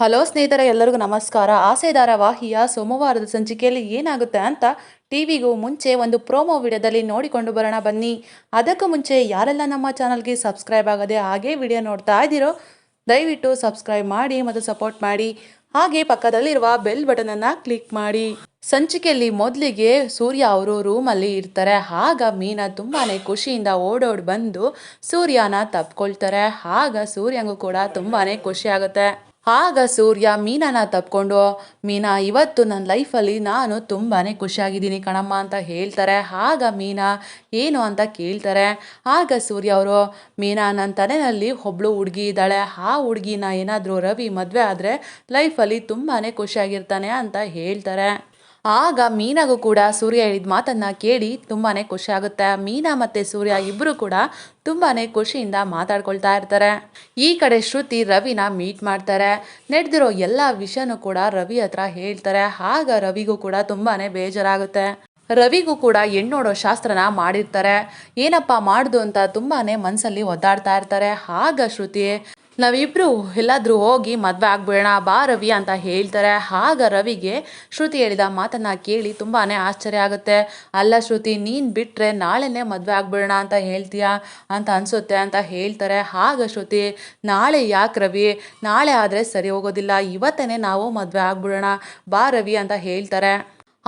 Hello ಸ್ನೇಹಿತರೆ, ಎಲ್ಲರಿಗೂ ನಮಸ್ಕಾರ. ಆಸೆ ಧಾರಾವಾಹಿಯ ಸೋಮವಾರದ ಸಂಚಿಕೆಯಲ್ಲಿ ಏನಾಗುತ್ತೆ ಅಂತ ಟಿವಿಗೂ ಮುಂಚೆ ಒಂದು ಪ್ರೋಮೋ ವಿಡಿಯೋದಲ್ಲಿ ನೋಡಿಕೊಂಡು ಬರೋಣ ಬನ್ನಿ. ಅದಕ್ಕೂ ಮುಂಚೆ ಯಾರೆಲ್ಲ ನಮ್ಮ ಚಾನಲ್ಗೆ ಸಬ್ಸ್ಕ್ರೈಬ್ ಆಗದೆ ಹಾಗೆ ವಿಡಿಯೋ ನೋಡ್ತಾ ಇದ್ದೀರೋ, ದಯವಿಟ್ಟು ಸಬ್ಸ್ಕ್ರೈಬ್ ಮಾಡಿ ಮತ್ತು ಸಪೋರ್ಟ್ ಮಾಡಿ. ಹಾಗೆ ಪಕ್ಕದಲ್ಲಿರುವ ಬೆಲ್ ಬಟನನ್ನು ಕ್ಲಿಕ್ ಮಾಡಿ. ಸಂಚಿಕೆಯಲ್ಲಿ ಮೊದಲಿಗೆ ಸೂರ್ಯ ಅವರು ರೂಮಲ್ಲಿ ಇರ್ತಾರೆ. ಆಗ ಮೀನಾ ತುಂಬಾನೇ ಖುಷಿಯಿಂದ ಓಡೋಡಿ ಬಂದು ಸೂರ್ಯನ ತಪ್ಕೊಳ್ತಾರೆ. ಆಗ ಸೂರ್ಯಂಗೂ ಕೂಡ ತುಂಬಾನೇ ಖುಷಿ ಆಗುತ್ತೆ. ಆಗ ಸೂರ್ಯ ಮೀನಾನ ತಪ್ಕೊಂಡು, ಮೀನಾ, ಇವತ್ತು ನನ್ನ ಲೈಫಲ್ಲಿ ನಾನು ತುಂಬಾ ಖುಷಿಯಾಗಿದ್ದೀನಿ ಕಣಮ್ಮ ಅಂತ ಹೇಳ್ತಾರೆ. ಆಗ ಮೀನಾ, ಏನು ಅಂತ ಕೇಳ್ತಾರೆ. ಆಗ ಸೂರ್ಯ ಅವರು, ಮೀನಾ ನನ್ನ ತಲೆಯಲ್ಲಿ ಒಬ್ಳು ಹುಡುಗಿ ಇದ್ದಾಳೆ. ಆ ಹುಡುಗಿನ ಏನಾದರೂ ರವಿ ಮದುವೆ ಆದರೆ ಲೈಫಲ್ಲಿ ತುಂಬಾ ಖುಷಿಯಾಗಿರ್ತಾನೆ ಅಂತ ಹೇಳ್ತಾರೆ. ಆಗ ಮೀನಾಗೂ ಕೂಡ ಸೂರ್ಯ ಹೇಳಿದ ಮಾತನ್ನ ಕೇಳಿ ತುಂಬಾ ಖುಷಿ ಆಗುತ್ತೆ. ಮೀನಾ ಮತ್ತು ಸೂರ್ಯ ಇಬ್ಬರು ಕೂಡ ತುಂಬಾ ಖುಷಿಯಿಂದ ಮಾತಾಡ್ಕೊಳ್ತಾ ಇರ್ತಾರೆ. ಈ ಕಡೆ ಶ್ರುತಿ ರವಿನ ಮೀಟ್ ಮಾಡ್ತಾರೆ. ನಡೆದಿರೋ ಎಲ್ಲ ವಿಷಯನೂ ಕೂಡ ರವಿ ಹತ್ರ ಹೇಳ್ತಾರೆ. ಆಗ ರವಿಗೂ ಕೂಡ ತುಂಬಾ ಬೇಜಾರಾಗುತ್ತೆ. ರವಿಗೂ ಕೂಡ ಹೆಣ್ಣೋಡೋ ಶಾಸ್ತ್ರನ ಮಾಡಿರ್ತಾರೆ. ಏನಪ್ಪ ಮಾಡ್ದು ಅಂತ ತುಂಬಾನೇ ಮನಸ್ಸಲ್ಲಿ ಒದ್ದಾಡ್ತಾ ಇರ್ತಾರೆ. ಆಗ ಶ್ರುತಿ ನಾವಿಬ್ರು ಎಲ್ಲಾದರೂ ಹೋಗಿ ಮದುವೆ ಆಗ್ಬೇಡ ಬಾ ರವಿ ಅಂತ ಹೇಳ್ತಾರೆ. ಆಗ ರವಿಗೆ ಶ್ರುತಿ ಹೇಳಿದ ಮಾತನ್ನು ಕೇಳಿ ತುಂಬಾ ಆಶ್ಚರ್ಯ ಆಗುತ್ತೆ. ಅಲ್ಲ ಶ್ರುತಿ, ನೀನು ಬಿಟ್ಟರೆ ನಾಳೆನೇ ಮದುವೆ ಆಗ್ಬೇಡ ಅಂತ ಹೇಳ್ತೀಯಾ? ಅಂತ ಅನಿಸುತ್ತೆ ಅಂತ ಹೇಳ್ತಾರೆ. ಆಗ ಶ್ರುತಿ, ನಾಳೆ ಯಾಕೆ ರವಿ? ನಾಳೆ ಆದರೆ ಸರಿ ಹೋಗೋದಿಲ್ಲ. ಇವತ್ತೇ ನಾವು ಮದುವೆ ಆಗ್ಬಿಡೋಣ, ಬಾ ರವಿ ಅಂತ ಹೇಳ್ತಾರೆ.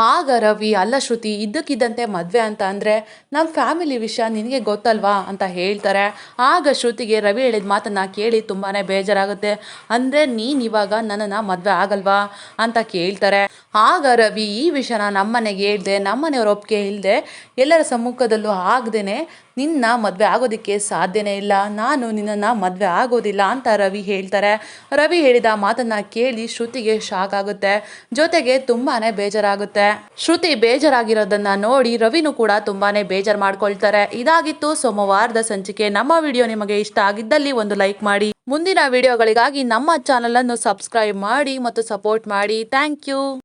ಆಗ ರವಿ, ಅಲ್ಲ ಶ್ರುತಿ, ಇದ್ದಕ್ಕಿದ್ದಂತೆ ಮದುವೆ ಅಂತ ಅಂದರೆ ನಮ್ಮ ಫ್ಯಾಮಿಲಿ ವಿಷಯ ನಿನಗೆ ಗೊತ್ತಲ್ವಾ ಅಂತ ಹೇಳ್ತಾರೆ. ಆಗ ಶ್ರುತಿಗೆ ರವಿ ಹೇಳಿದ ಮಾತನ್ನು ಕೇಳಿ ತುಂಬಾ ಬೇಜಾರಾಗುತ್ತೆ. ಅಂದರೆ ನೀನು ಇವಾಗ ನನ್ನನ್ನು ಮದುವೆ ಆಗಲ್ವಾ ಅಂತ ಕೇಳ್ತಾರೆ. ಆಗ ರವಿ, ಈ ವಿಷಯನ ನಮ್ಮನೆಗೆ ಹೇಳ್ದೆ ನಮ್ಮನೆಯವ್ರ ಒಪ್ಪಿಗೆ ಇಲ್ಲದೆ ಎಲ್ಲರ ಸಮ್ಮುಖದಲ್ಲೂ ಆಗದೇನೆ ನಿನ್ನ ಮದುವೆ ಆಗೋದಕ್ಕೆ ಸಾಧ್ಯನೇ ಇಲ್ಲ. ನಾನು ನಿನ್ನನ್ನು ಮದುವೆ ಆಗೋದಿಲ್ಲ ಅಂತ ರವಿ ಹೇಳ್ತಾರೆ. ರವಿ ಹೇಳಿದ ಮಾತನ್ನು ಕೇಳಿ ಶ್ರುತಿಗೆ ಶಾಕ್ ಆಗುತ್ತೆ. ಜೊತೆಗೆ ತುಂಬಾ ಬೇಜಾರಾಗುತ್ತೆ. ಶ್ರುತಿ ಬೇಜಾರಾಗಿರೋದನ್ನ ನೋಡಿ ರವಿನೂ ಕೂಡ ತುಂಬಾನೇ ಬೇಜಾರ್ ಮಾಡ್ಕೊಳ್ತಾರೆ. ಇದಾಗಿತ್ತು ಸೋಮವಾರದ ಸಂಚಿಕೆ. ನಮ್ಮ ವಿಡಿಯೋ ನಿಮಗೆ ಇಷ್ಟ ಆಗಿದ್ದಲ್ಲಿ ಒಂದು ಲೈಕ್ ಮಾಡಿ. ಮುಂದಿನ ವಿಡಿಯೋಗಳಿಗಾಗಿ ನಮ್ಮ ಚಾನಲನ್ನು ಸಬ್ಸ್ಕ್ರೈಬ್ ಮಾಡಿ ಮತ್ತು ಸಪೋರ್ಟ್ ಮಾಡಿ. Thank you.